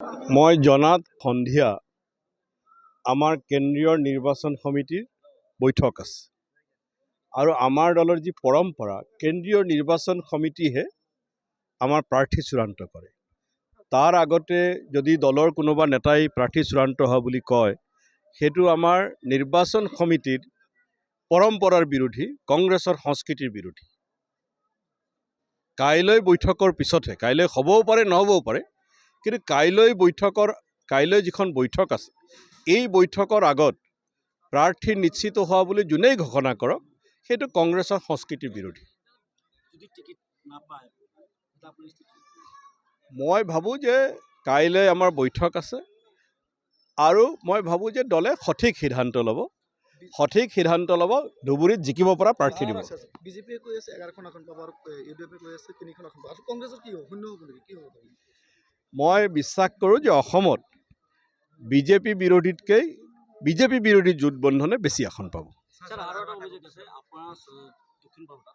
মই জনাত সন্ধিয়া আমাৰ কেন্দ্ৰীয় নিৰ্বাচন সমিতিৰ বৈঠক আছে। আৰু আমাৰ দলৰ যি পৰম্পৰা কেন্দ্ৰীয় নিৰ্বাচন সমিতিহে আমাৰ প্ৰাৰ্থী চূড়ান্ত কৰে। তাৰ আগতে যদি দলৰ কোনোবা নেতাই প্ৰাৰ্থী চূড়ান্ত হোৱা বুলি কয় সেইটো আমাৰ নিৰ্বাচন সমিতিৰ পৰম্পৰাৰ বিৰোধী কংগ্ৰেছৰ সংস্কৃতিৰ বিৰোধী। কাইলৈ বৈঠকৰ পিছতহে কাইলৈ হ'বও পাৰে নহ'বও পাৰে কিন্তু কাইলৈ বৈঠকৰ কাইলৈ যিখন বৈঠক আছে এই বৈঠকৰ আগত প্ৰাৰ্থী নিশ্চিত হোৱা বুলি যোনেই ঘোষণা কৰক সেইটো কংগ্ৰেছৰ সংস্কৃতিৰ বিৰোধী। মই ভাবোঁ যে কাইলৈ আমাৰ বৈঠক আছে আৰু মই ভাবোঁ যে দলে সঠিক সিদ্ধান্ত ল'ব। সঠিক সিদ্ধান্ত ল'ব ধুবুৰীত জিকিব পৰা প্ৰাৰ্থী দিব। বিজেপিয়ে কৈ আছে এঘাৰখন আসন পাব আৰু ইউ ডি এফে কৈ আছে তিনিখন আসন পাব। আৰু কংগ্ৰেছৰ কি হ'ব? শূন্য হ'ব নেকি? কি হ'ব? মই বিশ্বাস কৰোঁ যে অসমত বিজেপি বিৰোধীতকৈ বিজেপি বিৰোধী জোট বন্ধনে বেছি আসন পাব। দক্ষিণ বাবুটা